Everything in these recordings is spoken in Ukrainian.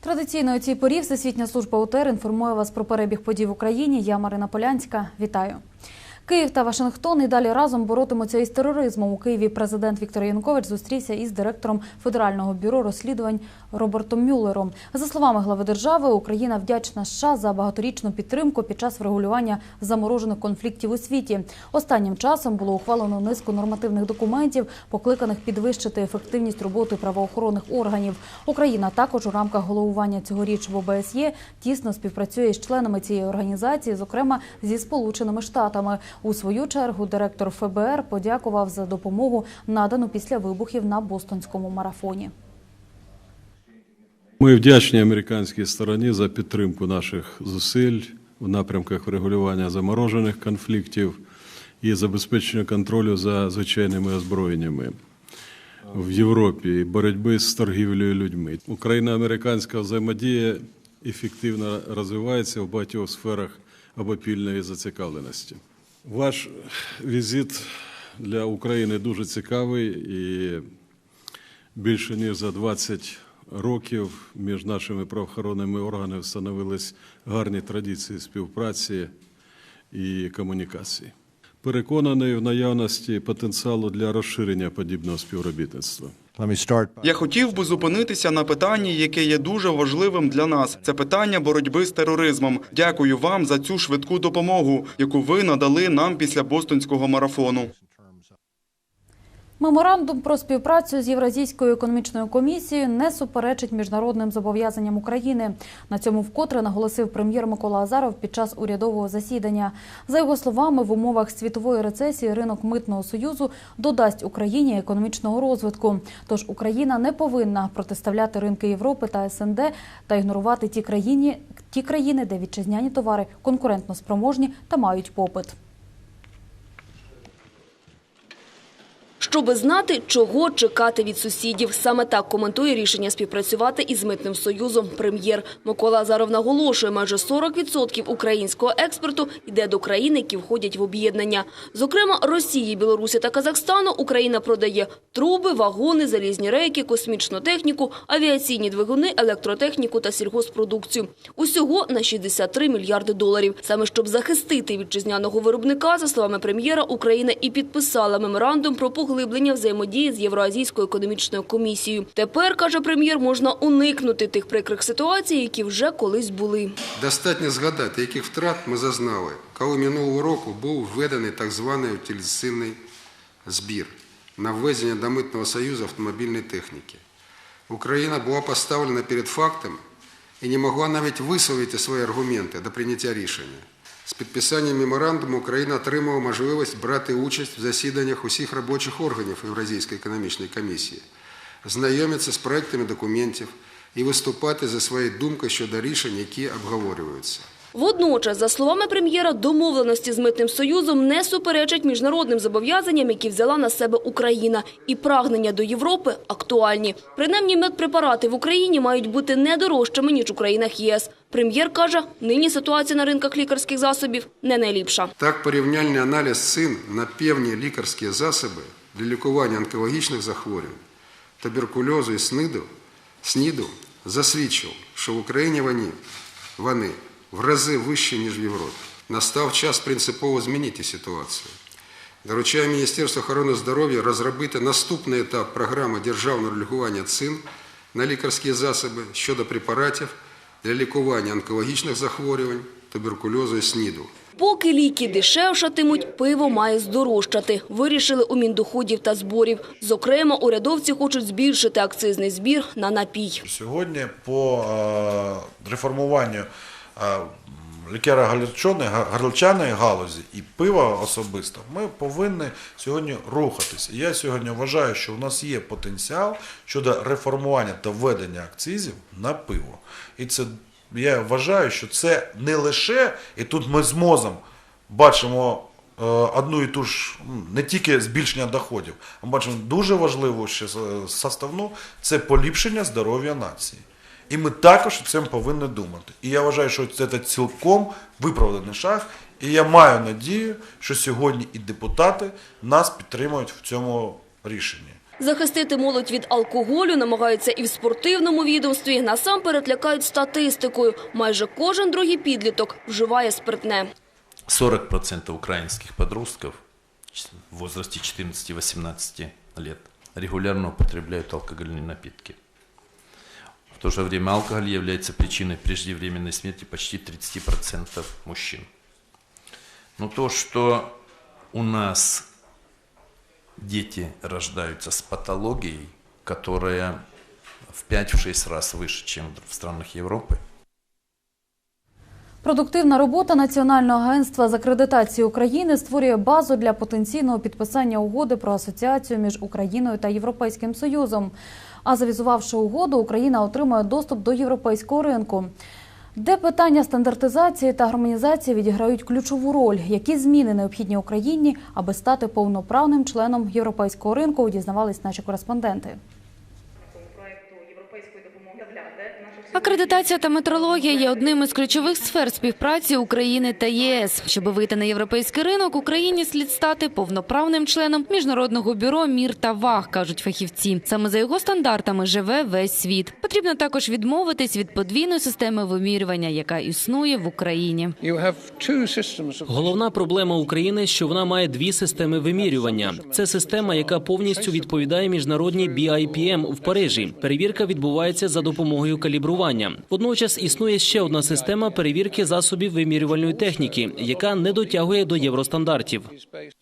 Традиційно у цій порі Всесвітня служба УТР інформує вас про перебіг подій в Україні. Я Марина Полянська. Вітаю. Київ та Вашингтон і далі разом боротимуться із тероризмом. У Києві президент Віктор Янукович зустрівся із директором Федерального бюро розслідувань Робертом Мюллером. За словами глави держави, Україна вдячна США за багаторічну підтримку під час врегулювання заморожених конфліктів у світі. Останнім часом було ухвалено низку нормативних документів, покликаних підвищити ефективність роботи правоохоронних органів. Україна також у рамках головування цьогоріч в ОБСЄ тісно співпрацює з членами цієї організації, зокрема зі Сполученими Штатами. У свою чергу директор ФБР подякував за допомогу, надану після вибухів на Бостонському марафоні. Ми вдячні американській стороні за підтримку наших зусиль в напрямках врегулювання заморожених конфліктів і забезпечення контролю за звичайними озброєннями в Європі боротьби з торгівлею людьми. Україно-американська взаємодія ефективно розвивається в багатьох сферах обопільної зацікавленості. Ваш візит для України дуже цікавий і більше ніж за 20 років між нашими правоохоронними органами встановились гарні традиції співпраці і комунікації. Переконаний в наявності потенціалу для розширення подібного співробітництва. Я хотів би зупинитися на питанні, яке є дуже важливим для нас. Це питання боротьби з тероризмом. Дякую вам за цю швидку допомогу, яку ви надали нам після бостонського марафону. Меморандум про співпрацю з Євразійською економічною комісією не суперечить міжнародним зобов'язанням України. На цьому вкотре наголосив прем'єр Микола Азаров під час урядового засідання. За його словами, в умовах світової рецесії ринок митного союзу додасть Україні економічного розвитку. Тож Україна не повинна протиставляти ринки Європи та СНД та ігнорувати ті країни, ті країни, де вітчизняні товари конкурентно спроможні та мають попит. Щоби знати, чого чекати від сусідів. Саме так коментує рішення співпрацювати із Митним Союзом прем'єр. Микола Азаров наголошує, майже 40% українського експорту йде до країн, які входять в об'єднання. Зокрема, Росії, Білорусі та Казахстану Україна продає труби, вагони, залізні рейки, космічну техніку, авіаційні двигуни, електротехніку та сільгоспродукцію. Усього на 63 мільярди доларів. Саме щоб захистити вітчизняного виробника, за словами прем'єра, Україна і підписала меморандум про поглиблення взаємодії з Євроазійською економічною комісією. Тепер, каже прем'єр, можна уникнути тих прикрих ситуацій, які вже колись були. Достатньо згадати, яких втрат ми зазнали, коли минулого року був введений так званий утилізаційний збір на ввезення до Митного Союзу автомобільної техніки. Україна була поставлена перед фактом і не могла навіть висловити свої аргументи до прийняття рішення. З підписанням меморандуму Україна отримала можливість брати участь в засіданнях усіх робочих органів Євразійської економічної комісії, знайомитися з проектами документів і виступати за своєю думкою щодо рішень, які обговорюються. Водночас, за словами прем'єра, домовленості з Митним Союзом не суперечать міжнародним зобов'язанням, які взяла на себе Україна. І прагнення до Європи актуальні. Принаймні, медпрепарати в Україні мають бути не дорожчими, ніж у країнах єС. Прем'єр каже, нині ситуація на ринках лікарських засобів не найліпша. Так, порівняльний аналіз цін на певні лікарські засоби для лікування онкологічних захворювань, туберкульозу і СНИДу, СНІДу засвідчив, що в Україні вони, вони в рази вищі, ніж в Європі. Настав час принципово змінити ситуацію. Доручаю Міністерству охорони здоров'я розробити наступний етап програми державного лікування цін на лікарські засоби щодо препаратів для лікування онкологічних захворювань, туберкульозу і СНІДу. Поки ліки дешевшатимуть, пиво має здорожчати. Вирішили у Міндоходів та зборів. Зокрема, урядовці хочуть збільшити акцизний збір на напій. Сьогодні по е, реформуванню е, лікеро-горілчаної галузі і пива особисто ми повинні сьогодні рухатися. І Я сьогодні вважаю, що у нас є потенціал щодо реформування та введення акцизів на пиво. І це я вважаю, що це не лише, і тут ми з мозом бачимо е, одну і ту ж не тільки збільшення доходів, а бачимо дуже важливу ще составну це поліпшення здоров'я нації. І ми також цим повинні думати. І я вважаю, що це цілком виправданий шаг. І я маю надію, що сьогодні і депутати нас підтримують в цьому рішенні. Захистити молодь від алкоголю намагаються і в спортивному відомстві. Насамперед лякають статистикою. Майже кожен другий підліток вживає спиртне. 40% украинских подростков в возрасте 14-18 лет регулярно употребляют алкогольные напитки. В то же время алкоголь является причиной преждевременной смерти почти 30% мужчин. Но то, что у нас дети рождаются с патологией, которая в 5-6 раз выше, чем в странах Европы, Продуктивна робота Національного агентства з акредитації України створює базу для потенційного підписання угоди про асоціацію між Україною та Європейським Союзом. А завізувавши угоду, Україна отримує доступ до європейського ринку. Де питання стандартизації та гармонізації відіграють ключову роль, які зміни необхідні Україні, аби стати повноправним членом європейського ринку, дізнавались наші кореспонденти. Акредитація та метрологія є одним із ключових сфер співпраці України та ЄС. Щоб вийти на європейський ринок, Україні слід стати повноправним членом міжнародного бюро мір та ваг, кажуть фахівці. Саме за його стандартами живе весь світ. Потрібно також відмовитись від подвійної системи вимірювання, яка існує в Україні. Головна проблема України, що вона має дві системи вимірювання. Це система, яка повністю відповідає міжнародній BIPM в Парижі. Перевірка відбувається за допомогою калібрування. Водночас існує ще одна система перевірки засобів вимірювальної техніки, яка не дотягує до євростандартів.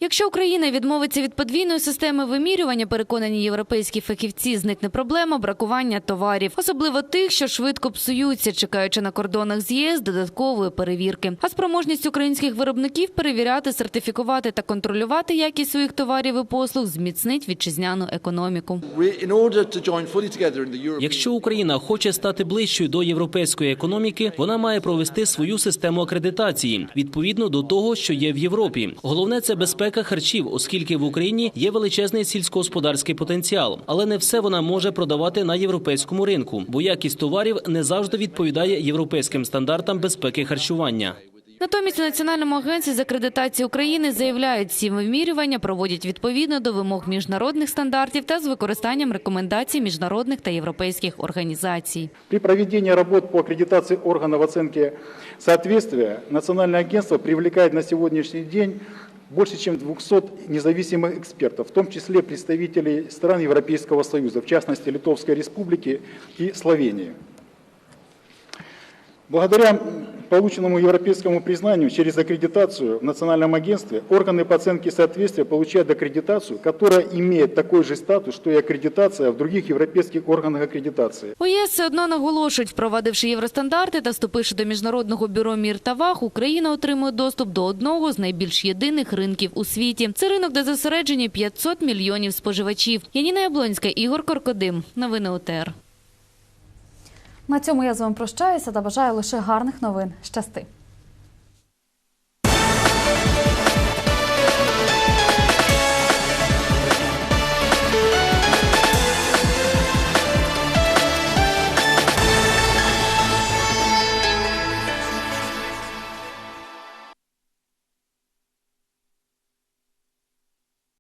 Якщо Україна відмовиться від подвійної системи вимірювання, переконані європейські фахівці, зникне проблема бракування товарів, особливо тих, що швидко псуються, чекаючи на кордонах з ЄС додаткової перевірки. А спроможність українських виробників перевіряти, сертифікувати та контролювати якість своїх товарів і послуг зміцнить вітчизняну економіку. Якщо Україна хоче стати ближчою до європейської економіки, вона має провести свою систему акредитації відповідно до того, що є в Європі. Головне це безпека харчів, оскільки в Україні є величезний сільськогосподарський потенціал, але не все вона може продавати на європейському ринку, бо якість товарів не завжди відповідає європейським стандартам безпеки харчування. Натомість у Національному агентстві з акредитації України заявляють, ці вимірювання проводять відповідно до вимог міжнародних стандартів та з використанням рекомендацій міжнародних та європейських організацій. При проведении работ по аккредитации органов оценки соответствия Национальное агентство привлекает на сегодняшний день больше, чем 200 независимых экспертов, в том числе представителей стран Европейского Союза, в частности Литовской Республики и Словении. Благодаря полученному европейскому признанию через аккредитацию в Национальном агентстве органы по оценке соответствия получают аккредитацию, которая имеет такой же статус, что и аккредитация в других европейских органах аккредитации. У ЄС все одно наголошують, впровадивши євростандарти та вступивши до міжнародного бюро мір та ваг, Україна отримує доступ до одного з найбільш єдиних ринків у світі. Це ринок, де зосереджені 500 мільйонів споживачів. Яніна Яблонська, Ігор Коркодим. Новини УТР. На цьому я з вами прощаюся та бажаю лише гарних новин. Щасти!